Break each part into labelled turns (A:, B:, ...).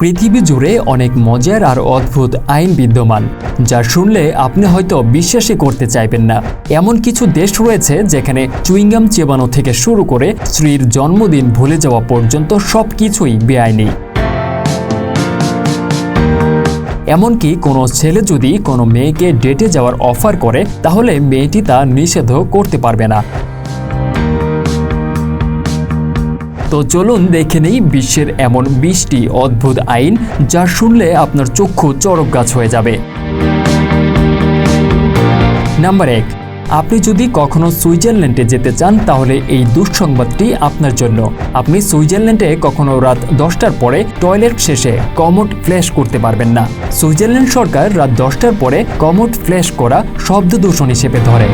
A: পৃথিবী জুড়ে অনেক মজার আর অদ্ভুত আইন বিদ্যমান, যা শুনলে আপনি হয়তো বিশ্বাসই করতে চাইবেন না। এমন কিছু দেশ রয়েছে যেখানে চুইংগাম চেবানো থেকে শুরু করে স্ত্রীর জন্মদিন ভুলে যাওয়া পর্যন্ত সব কিছুই বেআইনি। এমনকি কোনো ছেলে যদি কোনো মেয়েকে ডেটে যাওয়ার অফার করে, তাহলে মেয়েটি তা নিষেধও করতে পারবে না। তো চলুন দেখে নেই বিশ্বের এমন বিশটি অদ্ভুত আইন যা শুনলে আপনার চক্ষু চরক গাছ হয়ে যাবে। নাম্বার এক, আপনি যদি কখনো সুইজারল্যান্ডে যেতে চান, তাহলে এই দুঃসংবাদটি আপনার জন্য। আপনি সুইজারল্যান্ডে কখনো রাত দশটার পরে টয়লেট শেষে কমোড ফ্ল্যাশ করতে পারবেন না। সুইজারল্যান্ড সরকার রাত দশটার পরে কমোড ফ্ল্যাশ করা শব্দ দূষণ হিসেবে ধরে।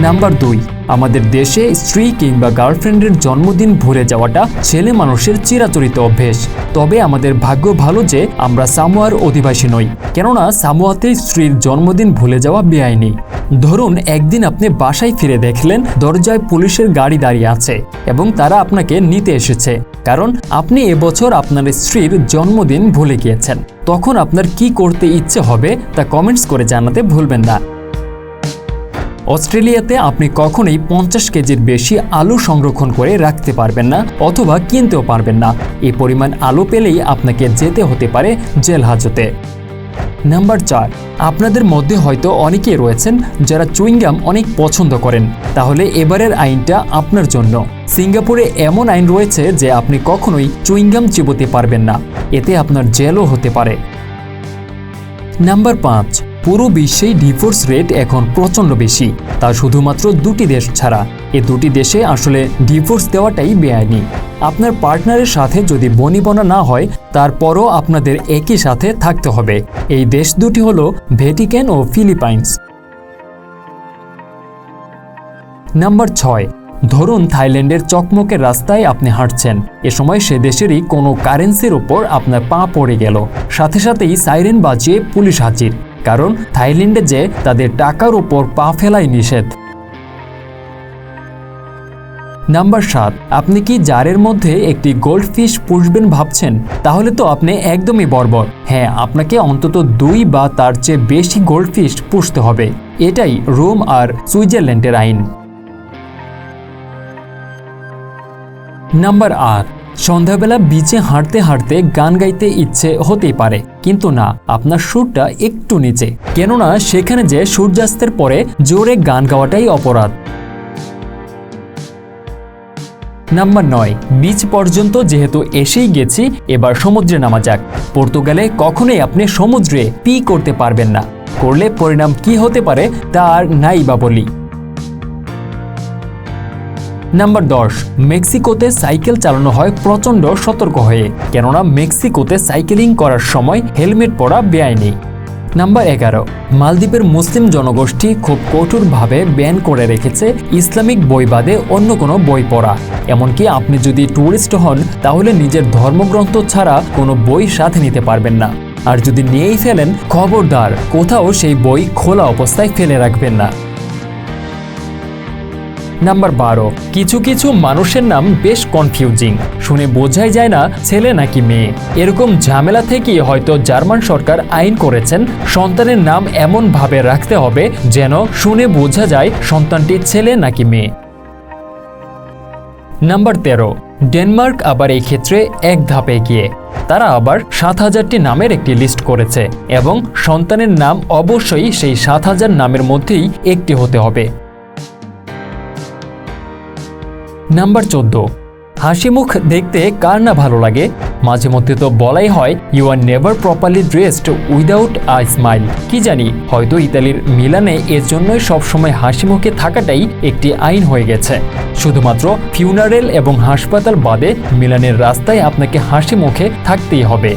A: নাম্বার দুই আমাদের দেশে স্ত্রী কিংবা গার্লফ্রেন্ডের জন্মদিন ভুলে যাওয়াটা ছেলে মানুষের চিরাচরিত অভ্যেস। তবে আমাদের ভাগ্য ভালো যে আমরা সামোয়ার অধিবাসী নই। কেননা সামোয়াতে স্ত্রীর জন্মদিন ভুলে যাওয়া বেআইনি। ধরুন, একদিন আপনি বাসায় ফিরে দেখলেন দরজায় পুলিশের গাড়ি দাঁড়িয়ে আছে এবং তারা আপনাকে নিতে এসেছে। কারণ আপনি এবছর আপনার স্ত্রীর জন্মদিন ভুলে গিয়েছেন। তখন আপনার কি করতে ইচ্ছে হবে তা কমেন্টস করে জানাতে ভুলবেন না। অস্ট্রেলিয়াতে আপনি কখনোই পঞ্চাশ কেজির বেশি আলু সংরক্ষণ করে রাখতে পারবেন না অথবা কিনতেও পারবেন না। এই পরিমাণ আলু পেলেই আপনাকে যেতে হতে পারে জেল হাজতে। নাম্বার চার, আপনাদের মধ্যে হয়তো অনেকেই রয়েছেন যারা চুইংগাম অনেক পছন্দ করেন। তাহলে এবারের আইনটা আপনার জন্য। সিঙ্গাপুরে এমন আইন রয়েছে যে আপনি কখনোই চুইংগাম চিবোতে পারবেন না। এতে আপনার জেলও হতে পারে। নাম্বার পাঁচ পুরো বিশ্বেই ডিভোর্স রেট এখন প্রচণ্ড বেশি। তা শুধুমাত্র দুটি দেশ ছাড়া। এ দুটি দেশে আসলে ডিভোর্স দেওয়াটাই বেআইনি। আপনার পার্টনারের সাথে যদি বনিবনা না হয়, তারপরও আপনাদের একই সাথে থাকতে হবে। এই দেশ দুটি হল ভ্যাটিকান ও ফিলিপাইন্স। নাম্বার ছয়। ধরুন থাইল্যান্ডের চকমকের রাস্তায় আপনি হাঁটছেন। এ সময় সে দেশেরই কোনো কারেন্সির ওপর আপনার পা পড়ে গেল। সাথে সাথেই সাইরেন বাজিয়ে পুলিশ হাজির। কারণ থাইল্যান্ডে যে তাদের টাকার উপর পা ফেলাই নিষেধ। নাম্বার সাত, আপনি কি জারের মধ্যে একটি গোল্ড ফিশ পুষবেন ভাবছেন? তাহলে তো আপনি একদমই বর্বর। হ্যাঁ আপনাকে অন্তত দুই বা তার চেয়ে বেশি গোল্ড ফিশ পুষতে হবে। এটাই রোম আর সুইজারল্যান্ডের আইন। নাম্বার আট সন্ধ্যাবেলা বিচে হাঁটতে হাঁটতে গান গাইতে ইচ্ছে হতেই পারে, কিন্তু না, আপনার সুরটা একটু নিচে। কেননা, সেখানে যে সূর্যাস্তের পরে জোরে গান গাওয়াটাই অপরাধ। নাম্বার নয় বিচ পর্যন্ত যেহেতু এসেই গেছি, এবার সমুদ্রে নামা যাক। পর্তুগালে কখনোই আপনি সমুদ্রে পি করতে পারবেন না। করলে পরিণাম কি হতে পারে, তা আর নাই বা বলি। নাম্বার দশ, মেক্সিকোতে সাইকেল চালানো হয় প্রচণ্ড সতর্ক হয়ে, কেননা মেক্সিকোতে সাইকেলিং করার সময় হেলমেট পরা বেআইনি। নাম্বার এগারো, মালদ্বীপের মুসলিম জনগোষ্ঠী খুব কঠোরভাবে ব্যান করে রেখেছে ইসলামিক বই বাদে অন্য কোনো বই পড়া। এমনকি আপনি যদি ট্যুরিস্ট হন, তাহলে নিজের ধর্মগ্রন্থ ছাড়া কোনো বই সাথে নিতে পারবেন না। আর যদি নিয়েই ফেলেন, খবরদার, কোথাও সেই বই খোলা অবস্থায় ফেলে রাখবেন না। নাম্বার বারো, কিছু কিছু মানুষের নাম বেশ কনফিউজিং শুনে বোঝাই যায় না, ছেলে নাকি মেয়ে। এরকম ঝামেলা থেকেই হয়তো জার্মান সরকার আইন করেছেন, সন্তানের নাম এমন ভাবে রাখতে হবে যেন শুনে বোঝা যায় সন্তানটি ছেলে নাকি মেয়ে। নাম্বার তেরো, ডেনমার্ক আবার এই ক্ষেত্রে এক ধাপে এগিয়ে। তারা আবার সাত হাজারটি নামের একটি লিস্ট করেছে এবং সন্তানের নাম অবশ্যই সেই সাত হাজার নামের মধ্যেই একটি হতে হবে। নাম্বার চোদ্দ। হাসি মুখ দেখতে কার না ভালো লাগে? মাঝে মধ্যে তো বলাই হয় you are never properly dressed without a smile কি জানি, হয়তো ইতালির মিলানে এর জন্যই সবসময় হাসি মুখে থাকাটাই একটি আইন হয়ে গেছে। শুধুমাত্র ফিউনারেল এবং হাসপাতাল বাদে মিলানের রাস্তায় আপনাকে হাসি মুখে থাকতেই হবে।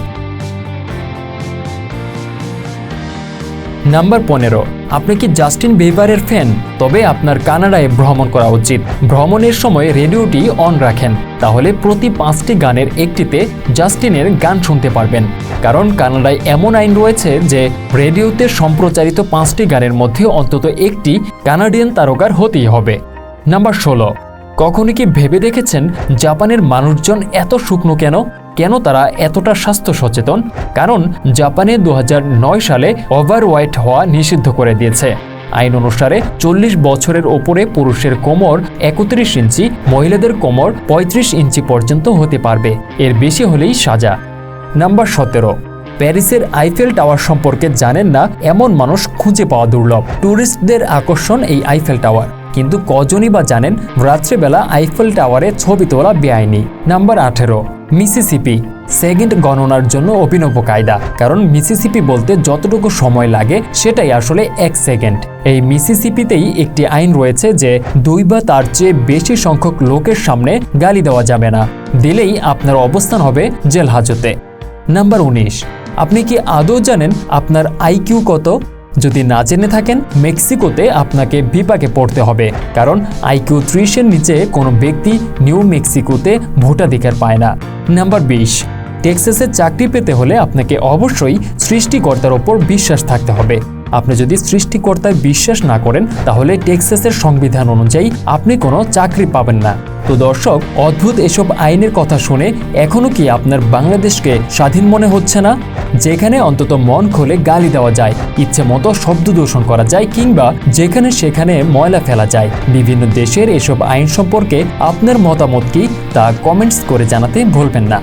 A: নাম্বার পনেরো, আপনি কি জাস্টিন বেবারের ফ্যান? তবে আপনার কানাডায় ভ্রমণ করা উচিত। ভ্রমণের সময় রেডিওটি অন রাখেন, তাহলে প্রতি পাঁচটি গানের একটিতে জাস্টিনের গান শুনতে পারবেন। কারণ কানাডায় এমন আইন রয়েছে যে রেডিওতে সম্প্রচারিত পাঁচটি গানের মধ্যে অন্তত একটি কানাডিয়ান তারকার হতেই হবে। নাম্বার ষোলো, কখনো কি ভেবে দেখেছেন জাপানের মানুষজন এত শুকনো কেন? কেন তারা এতটা স্বাস্থ্য সচেতন? কারণ জাপানে দু হাজার নয় সালে ওভারওয়েট হওয়া নিষিদ্ধ করে দিয়েছে। আইন অনুসারে চল্লিশ বছরের ওপরে পুরুষের কোমর একত্রিশ ইঞ্চি, মহিলাদের কোমর ৩৫ ইঞ্চি পর্যন্ত হতে পারবে। এর বেশি হলেই সাজা। নাম্বার সতেরো। প্যারিসের আইফেল টাওয়ার সম্পর্কে জানেন না এমন মানুষ খুঁজে পাওয়া দুর্লভ। ট্যুরিস্টদের আকর্ষণ এই আইফেল টাওয়ার। কিন্তু কজনই বা জানেন, রাত্রেবেলা আইফেল টাওয়ারে ছবি তোলা বেআইনি। নাম্বার আঠেরো। মিসিসিপি, সেকেন্ড গণনার জন্য অভিনব কায়দা। কারণ মিসিসিপি বলতে যতটুকু সময় লাগে, সেটাই আসলে এক সেকেন্ড। এই মিসিসিপিতেই একটি আইন রয়েছে যে দুই বা তার চেয়ে বেশি সংখ্যক লোকের সামনে গালি দেওয়া যাবে না। দিলেই আপনার অবস্থান হবে জেল হাজতে নাম্বার উনিশ। আপনি কি আদৌ জানেন আপনার আইকিউ কত? যদি না জেনে থাকেন, মেক্সিকোতে আপনাকে বিপাকে পড়তে হবে, কারণ আইকিউ ত্রিশের নিচে কোনো ব্যক্তি নিউ মেক্সিকোতে ভোটাধিকার পায় না। নাম্বার বিশ টেক্সাসের চাকরি পেতে হলে আপনাকে অবশ্যই সৃষ্টিকর্তার ওপর বিশ্বাস থাকতে হবে। আপনি যদি সৃষ্টিকর্তায় বিশ্বাস না করেন, তাহলে টেক্সাসের সংবিধান অনুযায়ী আপনি কোনো চাকরি পাবেন না। তো দর্শক, অদ্ভুত এসব আইনের কথা শুনে এখনও কি আপনার বাংলাদেশকে স্বাধীন মনে হচ্ছে না? যেখানে অন্তত মন খুলে গালি দেওয়া যায়, ইচ্ছে মতো শব্দ দূষণ করা যায়, কিংবা যেখানে সেখানে ময়লা ফেলা যায়। বিভিন্ন দেশের এসব আইন সম্পর্কে আপনার মতামত কি, তা কমেন্টস করে জানাতে ভুলবেন না।